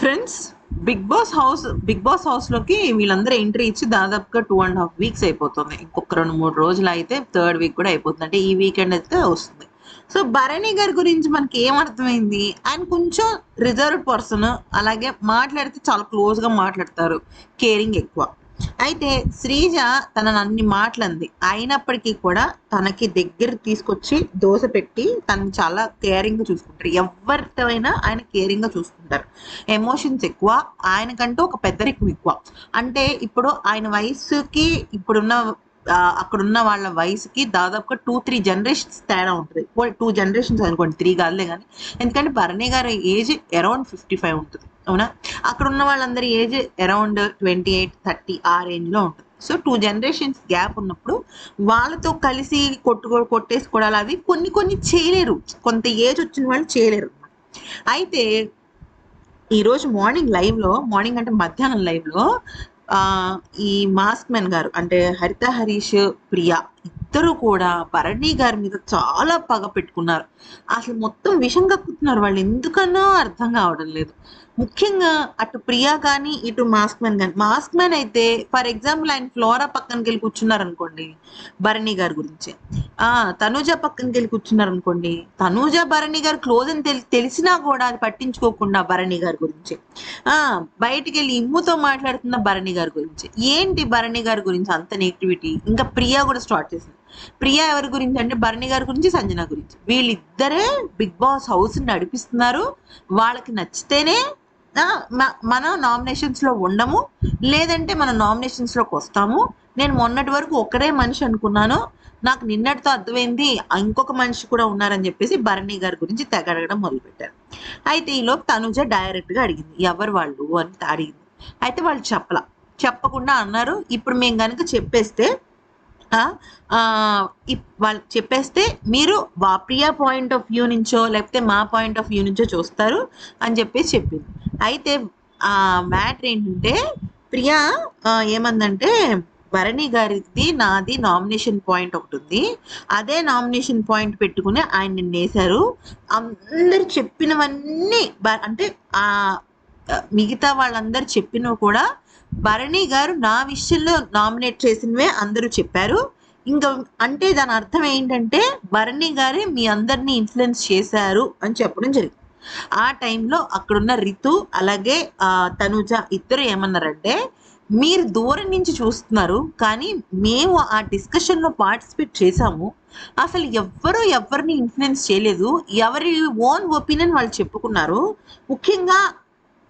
Friends Bigg Boss house Bigg Boss హౌస్లోకి వీళ్ళందరూ entry ఇచ్చి దాదాపుగా టూ అండ్ హాఫ్ వీక్స్ అయిపోతుంది. ఇంకొక రెండు మూడు రోజులు అయితే థర్డ్ వీక్ కూడా అయిపోతుంది. అంటే ఈ వీకెండ్ అయితే వస్తుంది. సో భరణి గారి గురించి మనకి ఏం అర్థమైంది? ఆయన కొంచెం రిజర్వ్డ్ పర్సన్ అలాగే మాట్లాడితే చాలా క్లోజ్గా మాట్లాడతారు. కేరింగ్ ఎక్కువ. అయితే శ్రీజ తన అన్ని మాటలంది. అయినప్పటికీ కూడా తనకి దగ్గర తీసుకొచ్చి దోశ పెట్టి తను చాలా కేరింగ్గా చూసుకుంటారు. ఎవరితో అయినా ఆయన కేరింగ్గా చూసుకుంటారు. ఎమోషన్స్ ఎక్కువ ఆయనకంటూ ఒక పెద్దరికం ఎక్కువ. అంటే ఇప్పుడు ఆయన వయసుకి ఇప్పుడున్న అక్కడున్న వాళ్ళ వయసుకి దాదాపుగా టూ త్రీ జనరేషన్స్ తేడా ఉంటుంది. టూ జనరేషన్స్ అనుకోండి త్రీ కాదులే కానీ ఎందుకంటే భరణి గారి ఏజ్ అరౌండ్ ఫిఫ్టీ ఫైవ్ ఉంటుంది. అవునా? అక్కడ ఉన్న వాళ్ళందరి age around twenty eight thirty ఆ రేంజ్లో ఉంటుంది. సో టూ జనరేషన్స్ గ్యాప్ ఉన్నప్పుడు వాళ్ళతో కలిసి కొట్టుకో కొట్టేసుకోవడాలు అవి కొన్ని కొన్ని చేయలేరు. కొంత ఏజ్ వచ్చిన వాళ్ళు చేయలేరు. అయితే ఈరోజు మార్నింగ్ లైవ్లో మార్నింగ్ అంటే మధ్యాహ్నం లైవ్లో ఈ మాస్క్ మెన్ గారు అంటే హరిత హరీష్ ప్రియా ఇద్దరు కూడా భరణి గారి మీద చాలా పగ పెట్టుకున్నారు. అసలు మొత్తం విషం కక్కుతున్నారు వాళ్ళు. ఎందుకనో అర్థం కావడం లేదు. ముఖ్యంగా అటు ప్రియా కానీ ఇటు మాస్క్ మ్యాన్ కానీ మాస్క్ మ్యాన్ అయితే ఫర్ ఎగ్జాంపుల్ ఆయన ఫ్లోరా పక్కనకి వెళ్ళి కూర్చున్నారు అనుకోండి భరణి గారి గురించి. ఆ తనూజ పక్కనకి వెళ్ళి కూర్చున్నారు అనుకోండి తనూజ భరణి గారు క్లోజ్ అని తెలి తెలిసినా కూడా అది పట్టించుకోకుండా భరణి గారి గురించి. ఆ బయటికి వెళ్ళి ఇమ్ముతో మాట్లాడుతున్న భరణి గారి గురించి. ఏంటి భరణి గారి గురించి అంత నెగిటివిటీ ఇంకా ప్రియా కూడా స్టార్ట్ చేసింది. ప్రియా ఎవరి గురించి అంటే భరణి గారి గురించి సంజన గురించి. వీళ్ళిద్దరే బిగ్ బాస్ హౌస్ నడిపిస్తున్నారు. వాళ్ళకి నచ్చితేనే మనం నామినేషన్స్లో ఉండము లేదంటే మనం నామినేషన్స్లోకి వస్తాము. నేను మొన్నటి వరకు ఒకరే మనిషి అనుకున్నాను. నాకు నిన్నటితో అర్థమైంది ఇంకొక మనిషి కూడా ఉన్నారని చెప్పేసి భరణి గారి గురించి తెగ అడగడం మొదలుపెట్టారు. అయితే ఈలోపు తనుజ డైరెక్ట్గా అడిగింది ఎవరు వాళ్ళు అని అడిగింది. అయితే వాళ్ళు చెప్పలా. చెప్పకుండా అన్నారు ఇప్పుడు మేము కనుక చెప్పేస్తే వాళ్ళు చెప్పేస్తే మీరు వా ప్రియా పాయింట్ ఆఫ్ వ్యూ నుంచో లేకపోతే మా పాయింట్ ఆఫ్ వ్యూ నుంచో చూస్తారు అని చెప్పేసి చెప్పింది. అయితే ఆ మ్యాటర్ ఏంటంటే ప్రియా ఏమందంటే భరణి గారిది నాది నామినేషన్ పాయింట్ ఒకటి ఉంది. అదే నామినేషన్ పాయింట్ పెట్టుకుని ఆయన నిన్న వేశారు. అందరు చెప్పినవన్నీ అంటే మిగతా వాళ్ళందరూ చెప్పినవి కూడా భరణి గారు నా విషయంలో నామినేట్ చేసినవే అందరూ చెప్పారు. ఇంకా అంటే దాని అర్థం ఏంటంటే భరణి గారే మీ అందరినీ ఇన్ఫ్లుయెన్స్ చేశారు అని చెప్పడం జరిగింది. ఆ టైంలో అక్కడున్న రితు అలాగే తనుజ ఇద్దరు ఏమన్నారంటే మీరు దూరం నుంచి చూస్తున్నారు కానీ మేము ఆ డిస్కషన్లో పార్టిసిపేట్ చేశాము. అసలు ఎవ్వరు ఎవరిని ఇన్ఫ్లుయెన్స్ చేయలేదు. ఎవరి ఓన్ ఒపీనియన్ వాళ్ళు చెప్పుకున్నారు. ముఖ్యంగా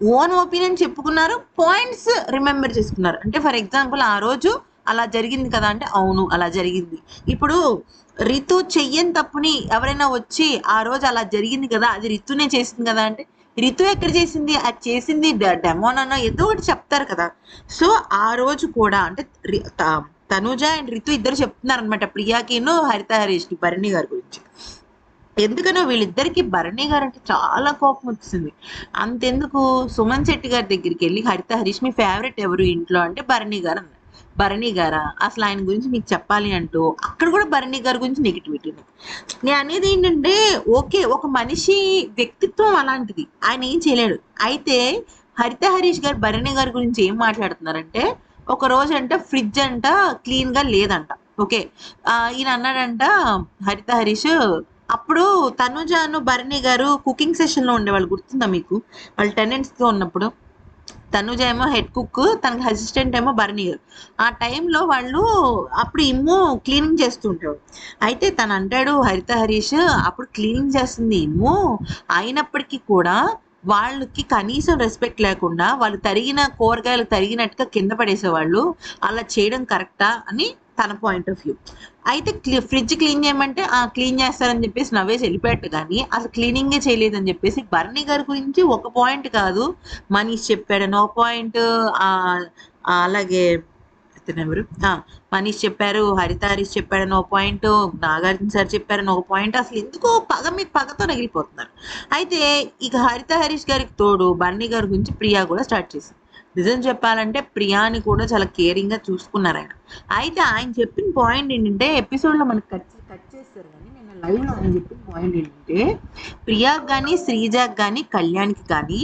ఓన్ ఒపీనియన్ చెప్పుకున్నారు పాయింట్స్ రిమెంబర్ చేసుకున్నారు. అంటే ఫర్ ఎగ్జాంపుల్ ఆ రోజు అలా జరిగింది కదా అంటే అవును అలా జరిగింది. ఇప్పుడు రితు చెయ్యని తప్పుని ఎవరైనా వచ్చి ఆ రోజు అలా జరిగింది కదా అది రితునే చేసింది కదా అంటే రితు ఎక్కడ చేసింది? అది చేసింది డెమోన్ అన్న ఏదో ఒకటి చెప్తారు కదా. సో ఆ రోజు కూడా అంటే రి- త- తనుజ అండ్ రితు ఇద్దరు చెప్తున్నారు అనమాట ప్రియాకిను హరిత హరీష్ భరణి గారి గురించి. ఎందుకనో వీళ్ళిద్దరికి భరణి గారు అంటే చాలా కోపం వచ్చింది అంతెందుకు సుమన్ శెట్టి గారి దగ్గరికి వెళ్ళి హరిత హరీష్ మీ ఫేవరెట్ ఎవరు ఇంట్లో అంటే భరణి గారు అన్నారు. భరణి గారా? అసలు ఆయన గురించి మీకు చెప్పాలి అంటూ అక్కడ కూడా భరణి గారి గురించి నెగిటివిటీ నేను అనేది ఏంటంటే ఓకే ఒక మనిషి వ్యక్తిత్వం అలాంటిది. ఆయన ఏం చేయలేడు. అయితే హరిత హరీష్ గారు భరణి గారి గురించి ఏం మాట్లాడుతున్నారంటే ఒక రోజు అంట ఫ్రిడ్జ్ అంట క్లీన్గా లేదంట. ఓకే. ఈయన అన్నాడంట హరిత హరీష్ అప్పుడు తనుజాను భరణి గారు కుకింగ్ సెషన్లో ఉండేవాళ్ళు గుర్తుందా మీకు? వాళ్ళు టెనెంట్స్తో ఉన్నప్పుడు. తనుజ ఏమో హెడ్ కుక్ తనకి అసిస్టెంట్ ఏమో భరణి గారు. ఆ టైంలో వాళ్ళు అప్పుడు ఇమ్ము క్లీనింగ్ చేస్తుంటాడు అయితే తను అంటాడు హరిత హరీష్ అప్పుడు క్లీనింగ్ చేస్తుంది ఇమ్ము. అయినప్పటికీ కూడా వాళ్ళకి కనీసం రెస్పెక్ట్ లేకుండా వాళ్ళు తరిగిన కూరగాయలు తరిగినట్టుగా కింద పడేసేవాళ్ళు. అలా చేయడం కరెక్టా అని తన పాయింట్ ఆఫ్ వ్యూ అయితే ఫ్రిడ్జ్ క్లీన్ చేయమంటే ఆ క్లీన్ చేస్తారని చెప్పేసి నవ్వేసి వెళ్ళిపోయాడు కానీ అసలు క్లీనింగే చేయలేదని చెప్పేసి బర్నీ గారి గురించి ఒక పాయింట్ కాదు. మనీష్ చెప్పాడని ఒక పాయింట్ అలాగే ఎవరు? ఆ, మనీష్ చెప్పారు. హరిత హరీష్ చెప్పాడని ఒక పాయింట్ నాగార్జున సార్ చెప్పారని ఒక పాయింట్ అసలు ఎందుకో పగ మీద పగతో నగిలిపోతున్నారు. అయితే ఇక హరిత హరీష్ గారికి తోడు బన్నీ గారి గురించి ప్రియా కూడా స్టార్ట్ చేసింది. నిజం చెప్పాలంటే ప్రియాని కూడా చాలా కేరింగ్గా చూసుకున్నారు ఆయన. అయితే ఆయన చెప్పిన పాయింట్ ఏంటంటే ఎపిసోడ్లో మనకు కట్ కట్ చేస్తారు కానీ నేను లైవ్లో ఆయన చెప్పిన పాయింట్ ఏంటంటే ప్రియాకి కానీ శ్రీజాకి కానీ కళ్యాణ్కి కానీ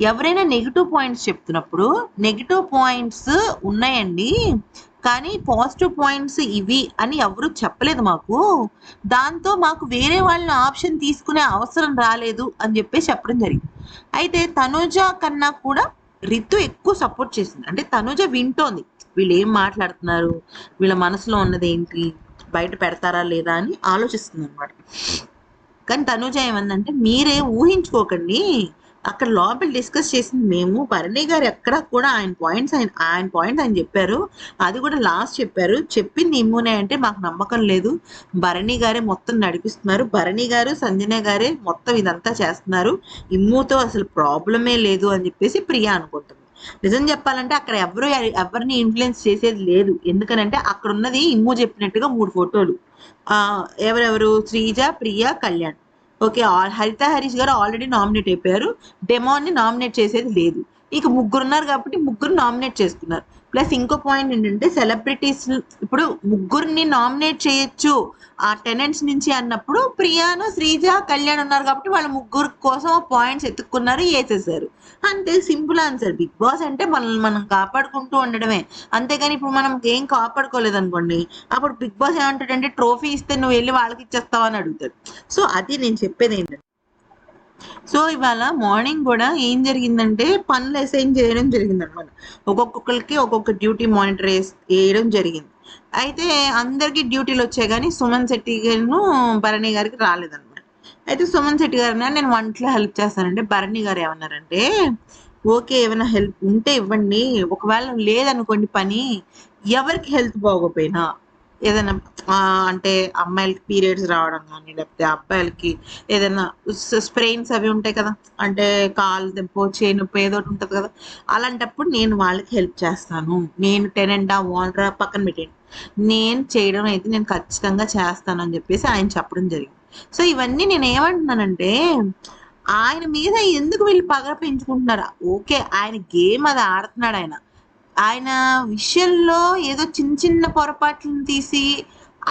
ఎవరైనా నెగిటివ్ పాయింట్స్ చెప్తున్నప్పుడు నెగిటివ్ పాయింట్స్ ఉన్నాయండి కానీ పాజిటివ్ పాయింట్స్ ఇవి అని ఎవరు చెప్పలేదు మాకు. దాంతో మాకు వేరే వాళ్ళని ఆప్షన్ తీసుకునే అవసరం రాలేదు అని చెప్పేసి చెప్పడం జరిగింది. అయితే తనుజ కన్నా కూడా రితు ఎక్కువ సపోర్ట్ చేసింది. అంటే తనుజ వింటోంది. వీళ్ళు ఏం మాట్లాడుతున్నారు? వీళ్ళ మనసులో ఉన్నది ఏంటి బయట పెడతారా లేదా అని ఆలోచిస్తుంది అనమాట కానీ తనుజ ఏమందంటే మీరే ఊహించుకోకండి. అక్కడ లోపల డిస్కస్ చేసింది మేము. భరణి గారు ఎక్కడ కూడా ఆయన పాయింట్స్ ఆయన ఆయన పాయింట్స్ ఆయన చెప్పారు. అది కూడా లాస్ట్ చెప్పారు. చెప్పింది ఇమ్మునే అంటే మాకు నమ్మకం లేదు. భరణి గారే మొత్తం నడిపిస్తున్నారు. భరణి గారు సంజన గారే మొత్తం ఇదంతా చేస్తున్నారు. ఇమ్ముతో అసలు ప్రాబ్లమే లేదు అని చెప్పేసి ప్రియా అనుకుంటుంది. నిజం చెప్పాలంటే అక్కడ ఎవరు ఎవరిని ఇన్ఫ్లుయెన్స్ చేసేది లేదు. ఎందుకనంటే అక్కడ ఉన్నది ఇమ్ము చెప్పినట్టుగా మూడు ఫోటోలు. ఆ ఎవరెవరు? శ్రీజ ప్రియ కళ్యాణ్. ఓకే హరిత హరీష్ గారు ఆల్రెడీ నామినేట్ అయిపోయారు. డెమోన్ని నామినేట్ చేసేది లేదు. ఇక ముగ్గురు ఉన్నారు కాబట్టి ముగ్గురు నామినేట్ చేసుకున్నారు ప్లస్ ఇంకో పాయింట్ ఏంటంటే సెలబ్రిటీస్ ఇప్పుడు ముగ్గురిని నామినేట్ చేయొచ్చు ఆ టెనెంట్స్ నుంచి అన్నప్పుడు ప్రియాను శ్రీజ కళ్యాణ్ ఉన్నారు కాబట్టి వాళ్ళ ముగ్గురు కోసం పాయింట్స్ ఎత్తుక్కున్నారు వేసేసారు అంతే సింపుల్ ఆన్సర్ బిగ్ బాస్ అంటే మనల్ని మనం కాపాడుకుంటూ ఉండడమే. అంతేగాని ఇప్పుడు మనం ఏం కాపాడుకోలేదు అనుకోండి అప్పుడు బిగ్ బాస్ ఏమంటాడంటే ట్రోఫీ ఇస్తే నువ్వు వెళ్ళి వాళ్ళకి ఇచ్చేస్తావు? అని అడుగుతాడు. సో అది నేను చెప్పేది ఏంటంటే సో ఇవాళ మార్నింగ్ కూడా ఏం జరిగిందంటే పనులు అసైన్ చేయడం జరిగింది అనమాట ఒక్కొక్కరికి ఒక్కొక్క డ్యూటీ మానిటర్ వేయడం జరిగింది. అయితే అందరికీ డ్యూటీలు వచ్చాయి కానీ సుమన్ శెట్టి గారు భరణి గారికి రాలేదన్నమాట అయితే సుమన్ శెట్టి గారు నేను వంటలో హెల్ప్ చేస్తానంటే భరణి గారు ఏమన్నారంటే ఓకే ఏమైనా హెల్ప్ ఉంటే ఇవ్వండి. ఒకవేళ లేదనుకోండి పని ఎవరికి హెల్త్ బాగోపోయినా ఏదైనా అంటే అమ్మాయిలకి పీరియడ్స్ రావడం కానీ లేకపోతే అబ్బాయిలకి ఏదైనా స్ప్రెయిన్స్ అవి ఉంటాయి కదా అంటే కాలు దెబ్బ చేను ఏదో ఉంటుంది కదా అలాంటప్పుడు నేను వాళ్ళకి హెల్ప్ చేస్తాను. నేను టెనెంటా ఓనరా పక్కన పెట్టండి నేను చేయడం అయితే నేను ఖచ్చితంగా చేస్తాను అని చెప్పేసి ఆయన చెప్పడం జరిగింది. సో ఇవన్నీ నేను ఏమంటున్నానంటే ఆయన మీద ఎందుకు వీళ్ళు పగ పెంచుకుంటున్నారా? ఓకే ఆయన గేమ్ అది ఆడుతున్నాడు ఆయన. ఆయన విషయంలో ఏదో చిన్న చిన్న పొరపాట్లను తీసి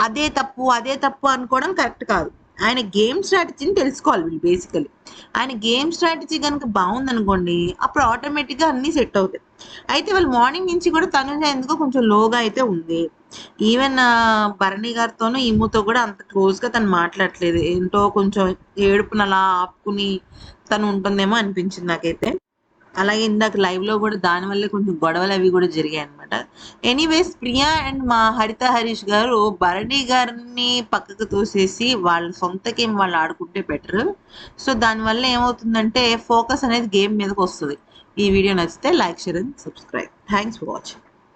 అదే తప్పు అదే తప్పు అనుకోవడం కరెక్ట్ కాదు. ఆయన గేమ్ స్ట్రాటజీని తెలుసుకోవాలి వీళ్ళు బేసికలీ. ఆయన గేమ్ స్ట్రాటజీ కనుక బాగుందనుకోండి అప్పుడు ఆటోమేటిక్గా అన్నీ సెట్ అవుతాయి. అయితే వాళ్ళు మార్నింగ్ నుంచి కూడా తనుజ ఎందుకో కొంచెం లోగా అయితే ఉంది. ఈవెన్ భరణి గారితోనూ ఈముతో కూడా అంత క్లోజ్గా తను మాట్లాడట్లేదు. ఏంటో కొంచెం ఏడుపునలా ఆపుకుని తను ఉంటుందేమో అనిపించింది నాకైతే. అలాగే ఇందాక లైవ్లో కూడా దాని వల్ల కొంచెం గొడవలు అవి కూడా జరిగాయి అనమాట ఎనీవేస్ ప్రియా అండ్ మా హరిత హరీష్ గారు భరణి గారిని పక్కకు తోసేసి వాళ్ళ సొంత గేమ్ వాళ్ళు ఆడుకుంటే బెటర్ సో దానివల్ల ఏమవుతుందంటే ఫోకస్ అనేది గేమ్ మీదకి వస్తుంది. ఈ వీడియో నచ్చితే like share and subscribe thanks for watching